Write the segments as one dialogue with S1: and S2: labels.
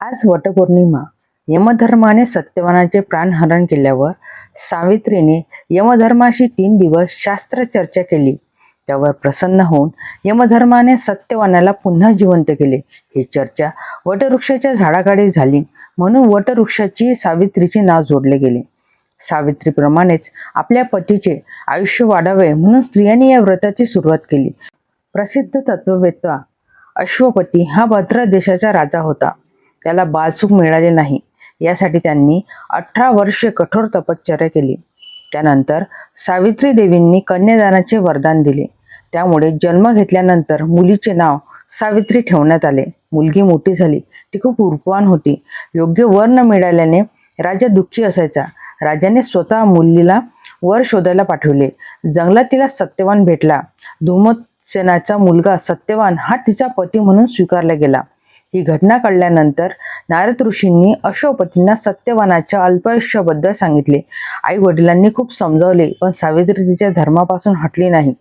S1: आज वटपौर्णिमा. यमधर्माने सत्यवानाचे प्राणहरण केल्यावर सावित्रीने यमधर्माशी तीन दिवस शास्त्र चर्चा केली. त्यावर प्रसन्न होऊन यमधर्माने सत्यवानाला पुन्हा जिवंत केले. ही चर्चा वटवृक्षाच्या झाडाकडे झाली म्हणून वटवृक्षाची सावित्रीचे नाव जोडले गेले. सावित्रीप्रमाणेच आपल्या पतीचे आयुष्य वाढावे म्हणून स्त्रियांनी या व्रताची सुरुवात केली. प्रसिद्ध तत्ववेत्ता अश्वपती हा भद्र देशाचा राजा होता. त्याला बालसुख मिळाले नाही. यासाठी त्यांनी अठरा वर्षे कठोर तपश्चर्या केली. त्यानंतर सावित्री देवींनी कन्यादानाचे वरदान दिले. त्यामुळे जन्म घेतल्यानंतर मुलीचे नाव सावित्री ठेवण्यात आले. मुलगी मोठी झाली. ती खूप रूपवान होती. योग्य वर न मिळाल्याने राजा दुःखी असायचा. राजाने स्वतः मुलीला वर शोधायला पाठवले. जंगलात तिला सत्यवान भेटला. धूमसेनाचा मुलगा सत्यवान हा तिचा पती म्हणून स्वीकारला गेला. ही घटना कळल्यानंतर नारद ऋषींनी अशोपतींना सत्यवानाच्या अल्पायुष्याबद्दल सांगितले. आई वडिलांनी खूप समजावले पण सावित्री तिच्या धर्मापासून हटली नाही.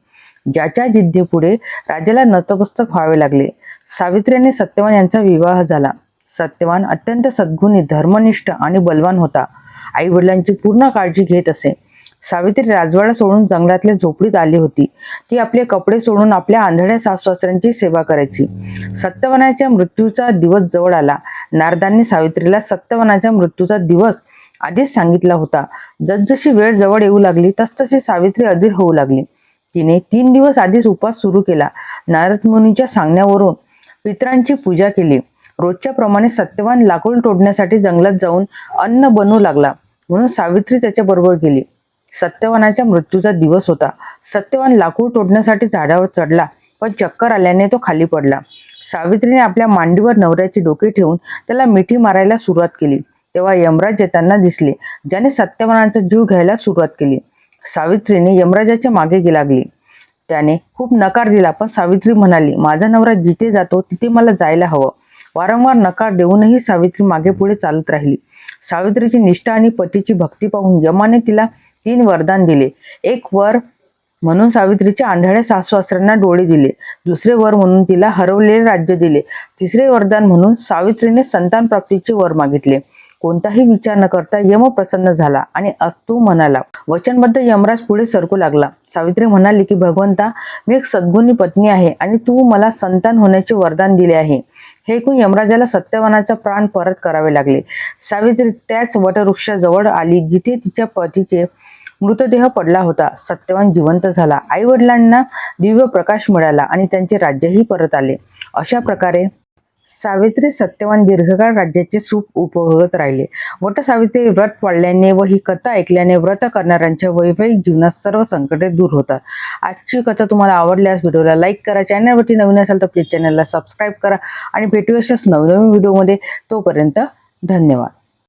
S1: ज्याच्या जिद्दीपुढे राजाला नतमस्तक व्हावे लागले. सावित्रीने सत्यवान यांचा विवाह झाला. सत्यवान अत्यंत सद्गुणी धर्मनिष्ठ आणि बलवान होता. आई वडिलांची पूर्ण काळजी घेत असे. सावित्री राजवाडा सोडून जंगलातल्या झोपडीत आली होती. ती आपले कपडे सोडून आपल्या आंधळ्या सासवासऱ्यांची सेवा करायची. सत्यवनाच्या मृत्यूचा दिवस जवळ आला. नारदांनी सावित्रीला सत्यवनाच्या मृत्यूचा दिवस आधीच सांगितला होता. जसजशी वेळ जवळ येऊ लागली तसतशी सावित्री अधीर होऊ लागली. तिने तीन दिवस आधीच उपवास सुरू केला. नारद मुनीच्या सांगण्यावरून पितरांची पूजा केली. रोजच्या प्रमाणे सत्यवान लाकूड तोडण्यासाठी जंगलात जाऊन अन्न बनवू लागला. म्हणून सावित्री त्याच्याबरोबर गेली. सत्यवानाच्या मृत्यूचा दिवस होता. सत्यवान लाकूड तोडण्यासाठी झाडावर चढला पण चक्कर आल्याने तो खाली पडला. सावित्रीने आपल्या मांडीवर नवऱ्याचे डोके ठेवून त्याला मिठी मारायला सुरुवात केली. तेव्हा यमराज येताना दिसले ज्याने सत्यवानाचा जीव घ्यायला सुरुवात केली. सावित्रीने यमराजाच्या मागे लागली. त्याने खूप नकार दिला पण सावित्री म्हणाली माझा नवरा जिथे जातो तिथे मला जायला हवं. वारंवार नकार देऊनही सावित्री मागे पुढे चालत राहिली. सावित्रीची निष्ठा आणि पतीची भक्ती पाहून यमाने तिला तीन वरदान दिले. एक वर म्हणून सावित्रीच्या आंधळ्या सासूसासऱ्यांना डोळे दिले. दुसरे वर म्हणून तिला हरवलेले राज्य दिले. तिसरे वरदान म्हणून सावित्रीने संतान प्राप्तीचे वर मागितले. कोणताही विचार न करता यम प्रसन्न झाला आणि अस्तू म्हणाला. वचनबद्ध यमराज पुढे सरकू लागला. सावित्री म्हणाली की भगवंता मी एक सद्गुणी पत्नी आहे आणि तू मला संतान होण्याचे वरदान दिले आहे. हे ऐकून यमराजाला सत्यवानाचा प्राण परत करावे लागले. सावित्री त्याच वटवृक्षाजवळ आली जिथे तिच्या पतीचे मृतदेह पडला होता. सत्यवान जिवंत झाला. आई वडिलांना दिव्य प्रकाश मिळाला आणि त्यांचे राज्यही परत आले. अशा प्रकारे सावित्री सत्यवान दीर्घकाळ राज्याचे सुख उपभोगत राहिले. वट सावित्री व्रत पाळल्याने व ही कथा ऐकल्याने व्रत करणाऱ्यांच्या वैवाहिक जीवनात सर्व संकटे दूर होतात. आजची कथा तुम्हाला आवडल्यास व्हिडिओला लाईक करा चॅनलवरती नवीन असाल तर प्लीज चॅनलला सबस्क्राईब करा आणि भेटू अशाच नवनवीन व्हिडिओमध्ये. तोपर्यंत धन्यवाद.